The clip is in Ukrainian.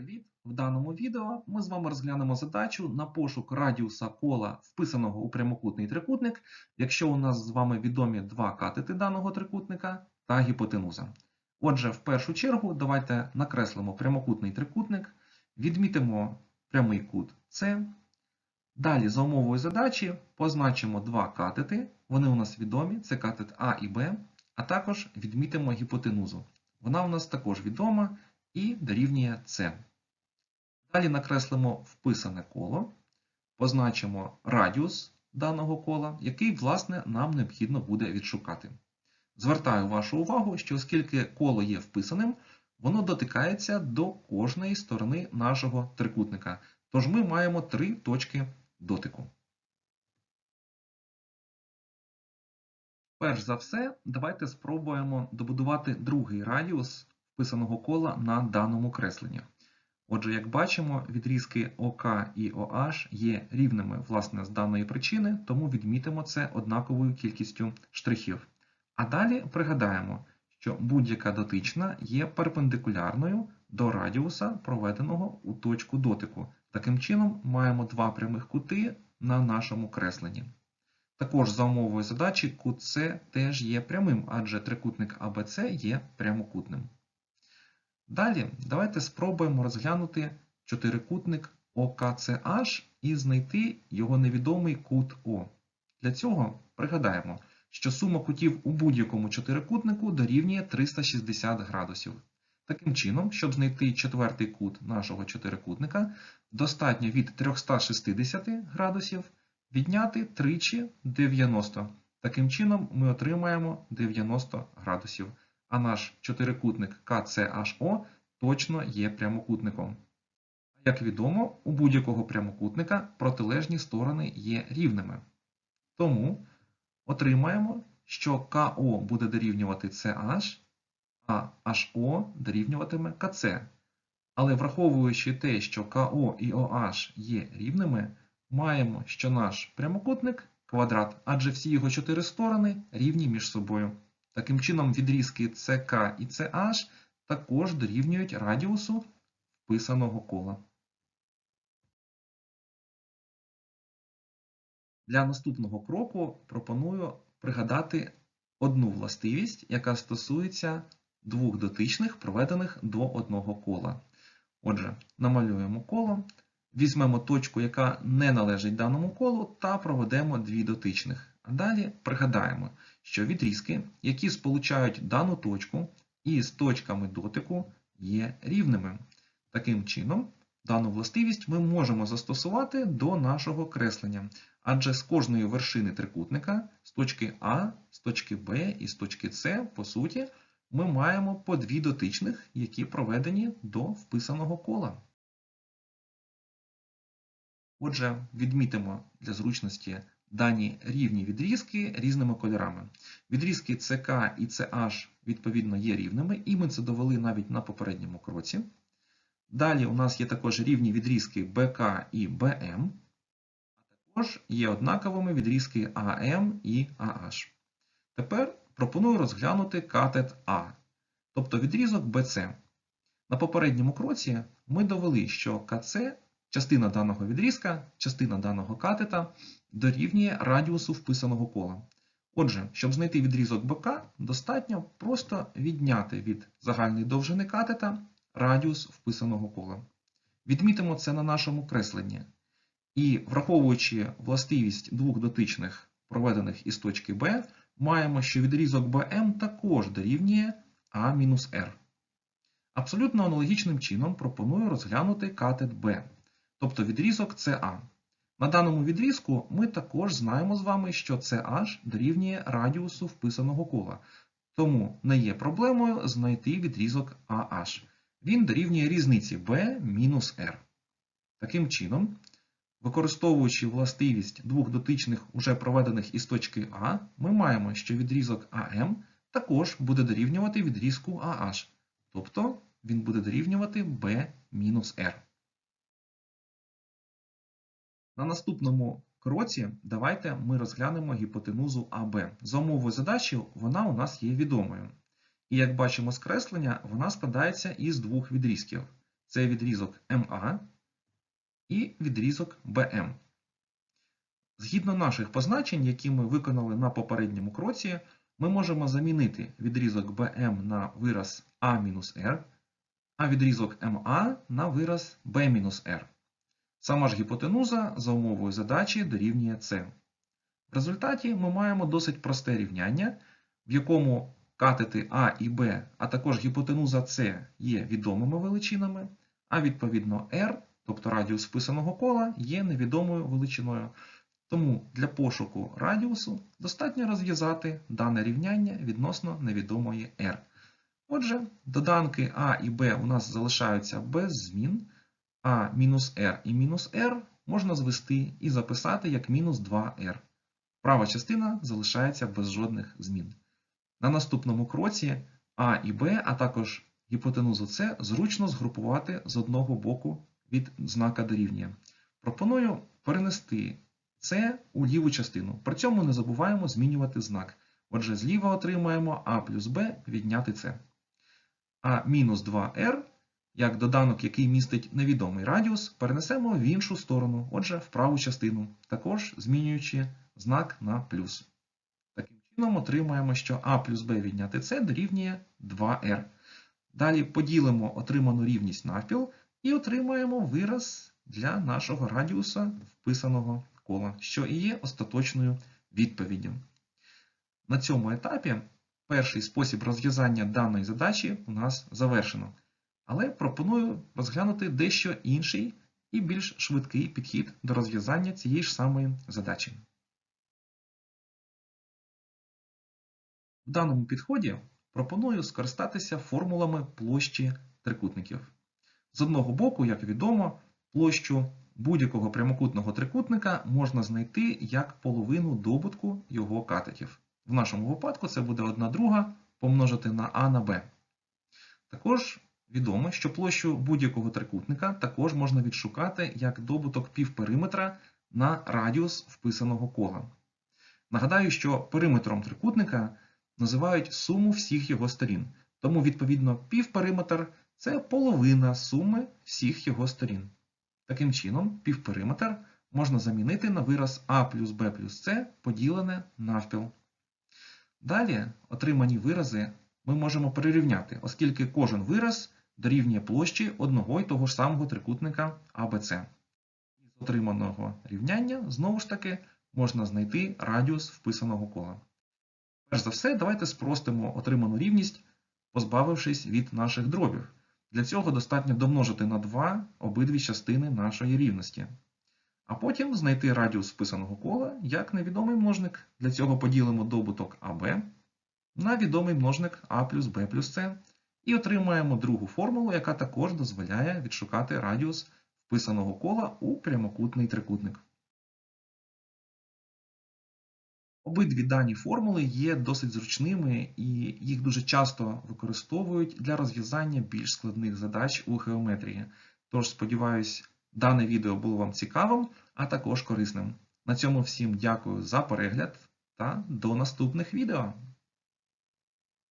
привіт! В даному відео ми з вами розглянемо задачу на пошук радіуса кола, вписаного у прямокутний трикутник, якщо у нас з вами відомі два катети даного трикутника та гіпотенуза. Отже, в першу чергу давайте накреслимо прямокутний трикутник, відмітимо прямий кут С. Далі за умовою задачі позначимо два катети, вони у нас відомі, це катет А і Б, а також відмітимо гіпотенузу. Вона у нас також відома і дорівнює С. Далі накреслимо вписане коло, позначимо радіус даного кола, який, власне, нам необхідно буде відшукати. Звертаю вашу увагу, що оскільки коло є вписаним, воно дотикається до кожної сторони нашого трикутника. Тож ми маємо три точки дотику. Перш за все, давайте спробуємо добудувати другий радіус вписаного кола на даному кресленні. Отже, як бачимо, відрізки ОК і OH є рівними власне з даної причини, тому відмітимо це однаковою кількістю штрихів. А далі пригадаємо, що будь-яка дотична є перпендикулярною до радіуса, проведеного у точку дотику. Таким чином, маємо два прямих кути на нашому кресленні. Також за умовою задачі кут С теж є прямим, адже трикутник АБЦ є прямокутним. Далі давайте спробуємо розглянути чотирикутник ОКЦH і знайти його невідомий кут О. Для цього пригадаємо, що сума кутів у будь-якому чотирикутнику дорівнює 360 градусів. Таким чином, щоб знайти четвертий кут нашого чотирикутника, достатньо від 360 градусів відняти тричі 90. Таким чином, ми отримаємо 90 градусів а наш чотирикутник КЦHO точно є прямокутником. Як відомо, у будь-якого прямокутника протилежні сторони є рівними. Тому отримаємо, що КО буде дорівнювати CH, а HO дорівнюватиме КЦ. Але враховуючи те, що КО і OH є рівними, маємо, що наш прямокутник квадрат, адже всі його чотири сторони рівні між собою. Таким чином, відрізки CK і CH також дорівнюють радіусу вписаного кола. Для наступного кроку пропоную пригадати одну властивість, яка стосується двох дотичних, проведених до одного кола. Отже, намалюємо коло, візьмемо точку, яка не належить даному колу, та проведемо дві дотичних. А далі пригадаємо, що відрізки, які сполучають дану точку із точками дотику, є рівними. Таким чином, дану властивість ми можемо застосувати до нашого креслення, адже з кожної вершини трикутника, з точки А, з точки Б і з точки С, по суті, ми маємо по дві дотичних, які проведені до вписаного кола. Отже, відмітимо для зручності дані рівні відрізки різними кольорами. Відрізки CK і CH, відповідно, є рівними, і ми це довели навіть на попередньому кроці. Далі у нас є також рівні відрізки BK і BM, а також є однаковими відрізки AM і AH. Тепер пропоную розглянути катет А, тобто відрізок BC. На попередньому кроці ми довели, що КЦ частина даного відрізка, частина даного катета дорівнює радіусу вписаного кола. Отже, щоб знайти відрізок БК, достатньо просто відняти від загальної довжини катета радіус вписаного кола. Відмітимо це на нашому кресленні. І, враховуючи властивість двох дотичних, проведених із точки Б, маємо, що відрізок БМ також дорівнює А-R. Абсолютно аналогічним чином пропоную розглянути катет Б, тобто відрізок СА. На даному відрізку ми також знаємо з вами, що CH дорівнює радіусу вписаного кола, тому не є проблемою знайти відрізок AH. Він дорівнює різниці B мінус R. Таким чином, використовуючи властивість двох дотичних, уже проведених із точки А, ми маємо, що відрізок AM також буде дорівнювати відрізку AH, тобто він буде дорівнювати B мінус R. На наступному кроці давайте ми розглянемо гіпотенузу АБ. За умовою задачі вона у нас є відомою. І як бачимо з креслення, вона складається із двох відрізків це відрізок МА і відрізок БМ. Згідно наших позначень, які ми виконали на попередньому кроці, ми можемо замінити відрізок BM на вираз A-R, а відрізок MA на вираз B-R. Сама ж гіпотенуза за умовою задачі дорівнює С. В результаті ми маємо досить просте рівняння, в якому катети А і Б, а також гіпотенуза С є відомими величинами, а відповідно R, тобто радіус вписаного кола, є невідомою величиною. Тому для пошуку радіусу достатньо розв'язати дане рівняння відносно невідомої R. Отже, доданки А і Б у нас залишаються без змін, а мінус R і мінус R можна звести і записати як мінус 2R. Права частина залишається без жодних змін. На наступному кроці А і Б, а також гіпотенузу С зручно згрупувати з одного боку від знака дорівнює. Пропоную перенести це у ліву частину. При цьому не забуваємо змінювати знак. Отже, зліва отримаємо А плюс Б відняти С. А мінус 2R, як доданок, який містить невідомий радіус, перенесемо в іншу сторону, отже, в праву частину, також змінюючи знак на плюс. Таким чином, отримаємо, що А плюс Б відняти С дорівнює 2R. Далі поділимо отриману рівність навпіл і отримаємо вираз для нашого радіуса вписаного кола, що і є остаточною відповіддю. На цьому етапі перший спосіб розв'язання даної задачі у нас завершено. Але пропоную розглянути дещо інший і більш швидкий підхід до розв'язання цієї ж самої задачі. В даному підході пропоную скористатися формулами площі трикутників. З одного боку, як відомо, площу будь-якого прямокутного трикутника можна знайти як половину добутку його катетів. В нашому випадку це буде 1 друга помножити на А на Б. Також відомо, що площу будь-якого трикутника також можна відшукати як добуток півпериметра на радіус вписаного кола. Нагадаю, що периметром трикутника називають суму всіх його сторін, тому, відповідно, півпериметр це половина суми всіх його сторін. Таким чином, півпериметр можна замінити на вираз А плюс Б плюс С поділене навпіл. Далі отримані вирази ми можемо перерівняти, оскільки кожен вираз дорівнює площі одного і того ж самого трикутника АБЦ. Із отриманого рівняння, знову ж таки, можна знайти радіус вписаного кола. Перш за все, давайте спростимо отриману рівність, позбавившись від наших дробів. Для цього достатньо домножити на 2 обидві частини нашої рівності. А потім знайти радіус вписаного кола як невідомий множник. Для цього поділимо добуток АБ на відомий множник А плюс Б плюс С і отримаємо другу формулу, яка також дозволяє відшукати радіус вписаного кола у прямокутний трикутник. Обидві дані формули є досить зручними і їх дуже часто використовують для розв'язання більш складних задач у геометрії. Тож, сподіваюсь, дане відео було вам цікавим, а також корисним. На цьому всім дякую за перегляд та до наступних відео!